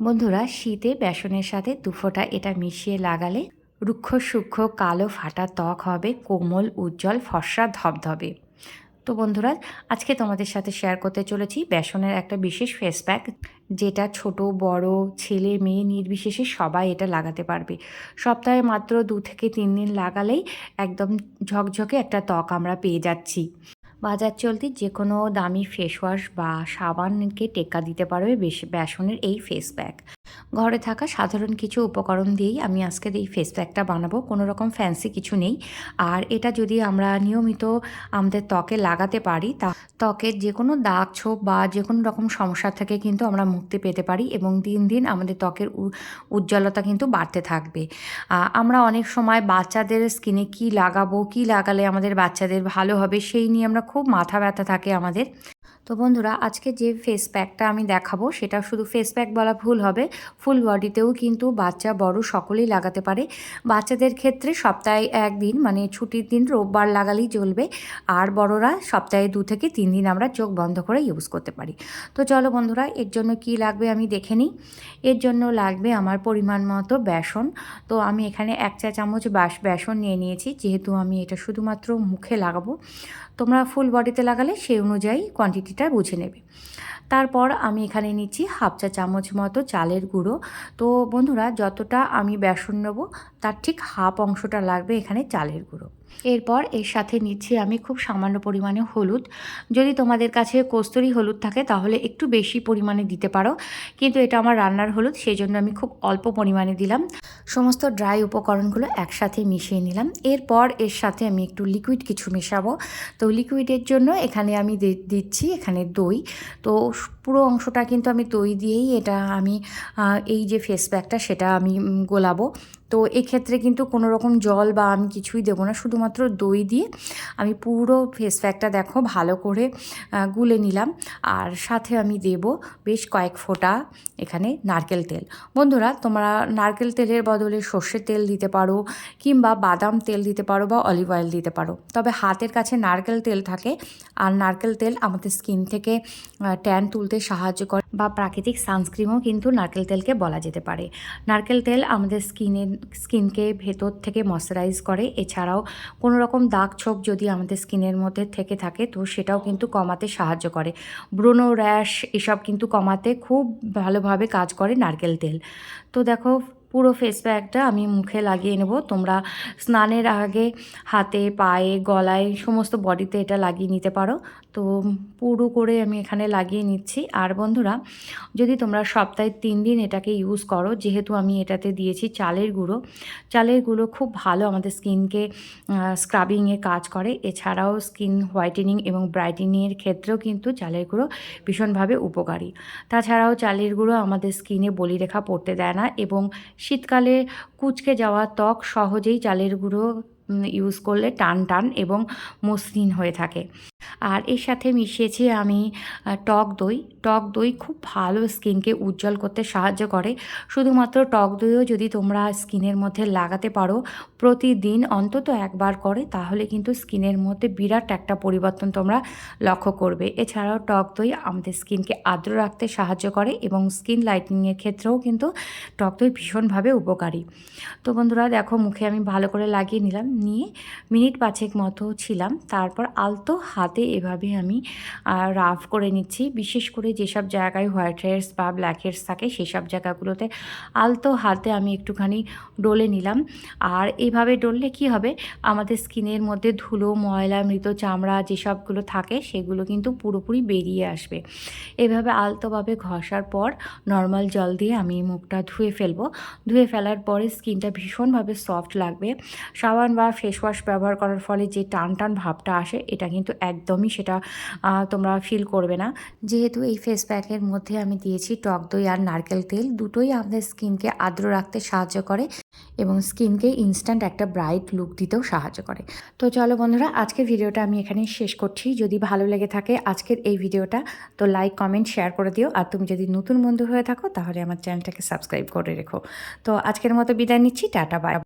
বন্ধুরা, শীতে বেসনের সাথে দুফোঁটা এটা মিশিয়ে লাগালে রুক্ষ সূক্ষ্ম কালো ফাটা ত্বক হবে, কোমল, উজ্জ্বল, ফর্সা, ধবধবে। তো বন্ধুরা, আজকে তোমাদের সাথে শেয়ার করতে চলেছি বেসনের একটা বিশেষ ফেস প্যাক যেটা ছোট, বড়, ছেলে, মেয়ে, নির্বিশেষে সবাই এটা লাগাতে পারবে। সপ্তাহে মাত্র দু থেকে তিন দিন লাগালেই একদম ঝকঝকে একটা ত্বক আমরা পেয়ে যাচ্ছি। বাজার চলতি যে কোনো দামি ফেস ওয়াশ বা সাবানকে টেক্কা দিতে পারবে বেশ বেসনের এই ফেস প্যাক ঘরে থাকা সাধারণ কিছু উপকরণ দিয়েই আমি আজকের এই ফেস প্যাকটা বানাবো। কোনো রকম ফ্যান্সি কিছু নেই। আর এটা যদি আমরা নিয়মিত আমাদের ত্বকে লাগাতে পারি, তা ত্বকের যে কোনো দাগ, ছোপ বা যে কোনো রকম সমস্যা থেকে কিন্তু আমরা মুক্তি পেতে পারি এবং দিন দিন আমাদের ত্বকের উজ্জ্বলতা কিন্তু বাড়তে থাকবে। আমরা অনেক সময় বাচ্চাদের স্কিনে কি লাগাবো, কি লাগালে আমাদের বাচ্চাদের ভালো হবে, সেই নিয়ে আমরা খুব মাথা ব্যথা থাকে আমাদের। তো বন্ধুরা, আজকে যে ফেস প্যাকটা আমি দেখাবো, সেটা শুধু ফেস প্যাক বলা ভুল হবে। ফুল বডিতেও কিন্তু বাচ্চা বড় সকলেই লাগাতে পারে। বাচ্চাদের ক্ষেত্রে সপ্তাহে একদিন মানে ছুটির দিন রোববার লাগালেই চলবে। আর বড়রা সপ্তাহে দু থেকে তিন দিন আমরা চোখ বন্ধ করে ইউজ করতে পারি। তো চলো বন্ধুরা, এর জন্য কি লাগবে আমি দেখে নিই। এর জন্য লাগবে আমার পরিমাণ মতো বেসন। তো আমি এখানে এক চা চামচ বাস বেসন নিয়ে নিয়েছি। যেহেতু আমি এটা শুধুমাত্র মুখে লাগাবো, তোমরা ফুল বডিতে লাগালে সেই অনুযায়ী কোয়ান্টিটিটা বুঝে নেবে। তারপর আমি এখানে নিচ্ছি হাফ চা চামচ মতো চালের গুঁড়ো। তো বন্ধুরা, যতটা আমি বেসন নেব, তার ঠিক হাফ অংশটা লাগবে এখানে চালের গুঁড়ো। এরপর এর সাথে নিচ্ছি আমি খুব সামান্য পরিমাণে হলুদ। যদি তোমাদের কাছে কস্তুরি হলুদ থাকে, তাহলে একটু বেশি পরিমাণে দিতে পারো। কিন্তু এটা আমার রান্নার হলুদ সেই জন্য আমি খুব অল্প পরিমাণে দিলাম। সমস্ত ড্রাই উপকরণগুলো একসাথে মিশিয়ে নিলাম। এরপর এর সাথে আমি একটু লিকুইড কিছু মেশাবো। তো লিকুইডের জন্য এখানে আমি দিচ্ছি এখানে দই। তো পুরো অংশটা কিন্তু আমি দই দিয়েই এটা আমি এই যে ফেস প্যাকটা সেটা আমি গোলাবো। তো এক্ষেত্রে কিন্তু কোনো রকম জল বা আমি কিছুই দেবো না, শুধুমাত্র দই দিয়ে আমি পুরো ফেস প্যাকটা দেখো ভালো করে গুলে নিলাম। আর সাথে আমি দেব বেশ কয়েক ফোঁটা এখানে নারকেল তেল। বন্ধুরা, তোমরা নারকেল তেলের বদলে সর্ষের তেল দিতে পারো কিংবা বাদাম তেল দিতে পারো বা অলিভ অয়েল দিতে পারো। তবে হাতের কাছে নারকেল তেল থাকে আর নারকেল তেল আমাদের স্কিন থেকে ট্যান তুলতে সাহায্য করে। বা প্রাকৃতিক সানস্ক্রিমও কিন্তু নারকেল তেলকে বলা যেতে পারে। নারকেল তেল আমাদের স্কিনের স্কিনকে ভেতর থেকে ময়শ্চারাইজ করে। এছাড়াও কোনো রকম দাগ ছোপ যদি আমাদের স্কিনের মধ্যে থেকে থাকে, তো সেটাও কিন্তু কমাতে সাহায্য করে। ব্রণ র্যাশ এসব কিন্তু কমাতে খুব ভালোভাবে কাজ করে নারকেল তেল। তো দেখো পুরো ফেস প্যাকটা আমি মুখে লাগিয়ে নেব। তোমরা স্নানের আগে হাতে, পায়ে, গলায় সমস্ত বডিতে এটা লাগিয়ে নিতে পারো। তো পুরো করে আমি এখানে লাগিয়ে নিচ্ছি। আর বন্ধুরা, যদি তোমরা সপ্তাহে তিন দিন এটাকে ইউজ করো, যেহেতু আমি এটাতে দিয়েছি চালের গুঁড়ো। চালের গুঁড়ো খুব ভালো আমাদের স্কিনকে স্ক্রাবিংয়ে কাজ করে। এছাড়াও স্কিন হোয়াইটেনিং এবং ব্রাইটেনিংয়ের ক্ষেত্রেও কিন্তু চালের গুঁড়ো ভীষণভাবে উপকারী। তাছাড়াও চালের গুঁড়ো আমাদের স্কিনে বলিরেখা পড়তে দেয় না এবং শীতকালে কুচকে যাওয়া ত্বক সহজেই চালের গুঁড়ো ইউজ করলে টান টান এবং মসৃণ হয়ে থাকে। আর এর সাথে মিশিয়েছি আমি টক দই। টক দই খুব ভালো স্কিনকে উজ্জ্বল করতে সাহায্য করে। শুধুমাত্র টক দইও যদি তোমরা স্কিনের মধ্যে লাগাতে পারো, প্রতিদিন অন্তত একবার করে, তাহলে কিন্তু স্কিনের মধ্যে বিরাট একটা পরিবর্তন তোমরা লক্ষ্য করবে। এছাড়াও টক দই আমাদের স্কিনকে আর্দ্র রাখতে সাহায্য করে এবং স্কিন লাইটিংয়ের ক্ষেত্রেও কিন্তু টক দই ভীষণভাবে উপকারী। তো বন্ধুরা, দেখো মুখে আমি ভালো করে লাগিয়ে নিলাম। নিয়ে মিনিট পাঁচেক মতো ছিলাম। তারপর আলতো হাতে এভাবে আমি রাফ করে নিচ্ছি। বিশেষ করে যেসব জায়গায় হোয়াইট হেয়ার্স বা ব্ল্যাক হেয়ার্স থাকে, সেসব জায়গাগুলোতে আলতো হাতে আমি একটুখানি ডলে নিলাম। আর এইভাবে ডললে কি হবে? আমাদের স্কিনের মধ্যে ধুলো, ময়লা, মৃত চামড়া যেসবগুলো থাকে, সেগুলো কিন্তু পুরোপুরি বেরিয়ে আসবে। এভাবে আলতোভাবে ঘষার পর নর্মাল জল দিয়ে আমি মুখটা ধুয়ে ফেলব। ধুয়ে ফেলার পরে স্কিনটা ভীষণভাবে সফট লাগবে। সাবান বা ফেস ওয়াশ ব্যবহার করার ফলে যে টান টান ভাবটা আসে, এটা কিন্তু একদমই সেটা তোমরা ফিল করবে না। যেহেতু এই ফেস প্যাকের মধ্যে আমি দিয়েছি টক দই আর নারকেল তেল, দুটোই আমাদের স্কিনকে আর্দ্র রাখতে সাহায্য করে এবং স্কিনকে ইনস্ট্যান্ট একটা ব্রাইট লুক দিতেও সাহায্য করে। তো চলো বন্ধুরা, আজকের ভিডিওটা আমি এখানে শেষ করছি। যদি ভালো লেগে থাকে আজকের এই ভিডিওটা তো লাইক কমেন্ট শেয়ার করে দিও। আর তুমি যদি নতুন বন্ধু হয়ে থাকো, তাহলে আমার চ্যানেলটাকে সাবস্ক্রাইব করে রেখো। তো আজকের মতো বিদায় নিচ্ছি, টাটা বাই